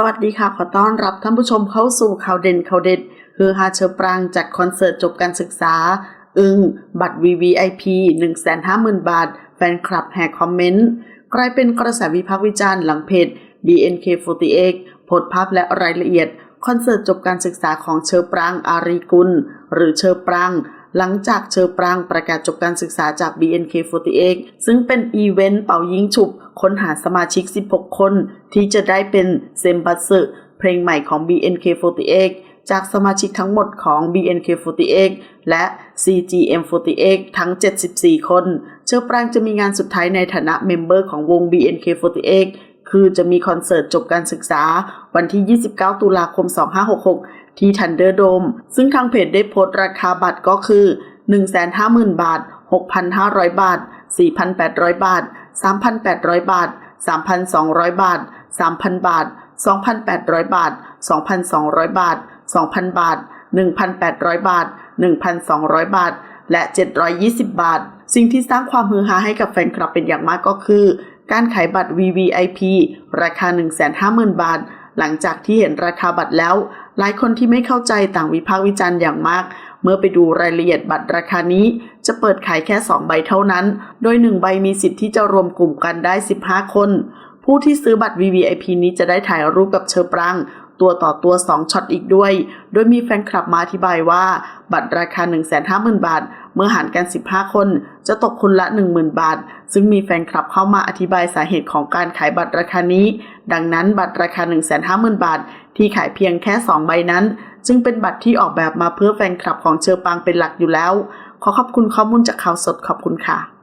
สวัสดีค่ะ ขอต้อนรับท่านผู้ชมเข้าสู่ข่าวเด่นข่าวเด็ดคือฮาเชอปรางจัดคอนเสิร์ตจบการศึกษา อึ้งบัตร VVIP 150,000 บาท แฟนคลับแห่คอมเมนต์ กลายเป็นกระแสวิพากษ์วิจารณ์หลังเพจ BNK48 โพสต์ภาพและรายละเอียด คอนเสิร์ตจบการศึกษาของเชอปรางอารีกุล หรือเชอปราง หลังจากเชอปรางประกาศจบการศึกษาจาก BNK48 ซึ่งเป็นอีเวนต์เป่ายิงฉุบ ค้นหาสมาชิก 16 คน ที่จะได้เป็นเซมบัสึเพลงใหม่ของ BNK48 จากสมาชิกทั้งหมดของ BNK48 และ CGM48 ทั้ง 74 คน เชอปรางจะมีงานสุดท้ายในฐานะเมมเบอร์ของวง BNK48 คือจะมีคอนเสิร์ตจบการศึกษาวันที่ 29 ตุลาคม 2566 ที่ทันเดอร์โดม ซึ่งทางเพจได้โพสต์ราคาบัตรก็คือ 150,000 บาท 6,500 บาท 4,800 บาท 3,800 บาท 3,200 บาท 3,000 บาท 2,800 บาท 2,200 บาท 2,000 บาท 1,800 บาท 1,200 บาท และ 720 บาท สิ่งที่สร้างความฮือฮาให้กับแฟนคลับเป็นอย่างมากก็คือ การขายบัตร VVIP ราคา 150,000 บาท หลังจากที่เห็นราคาบัตรแล้ว หลายคนที่ไม่เข้าใจต่างวิพากษ์วิจารณ์อย่างมาก เมื่อไปดูรายละเอียดบัตรราคานี้ จะเปิดขายแค่ 2 ใบเท่านั้น โดย 1 ใบมีสิทธิ์ที่จะรวมกลุ่มกันได้ 15 คน ผู้ที่ซื้อบัตร VVIP นี้จะได้ถ่ายรูปกับเชอปรางตัวต่อตัว 2ช็อตอีกด้วย โดยมีแฟนคลับมาอธิบายว่า บัตรราคา 150,000 บาท เมื่อหารกัน 15 คน จะตกคนละ 10,000 บาท ซึ่งมีแฟนคลับเข้ามาอธิบายสาเหตุของการขายบัตรราคานี้ ดังนั้นบัตรราคา 150,000 บาท ที่ขายเพียงแค่ 2 ใบนั้น จึงเป็นบัตรที่ออกแบบมาเพื่อแฟนคลับของเชอปังเป็นหลักอยู่แล้ว ขอขอบคุณข้อมูลจากข่าวสดขอบคุณค่ะ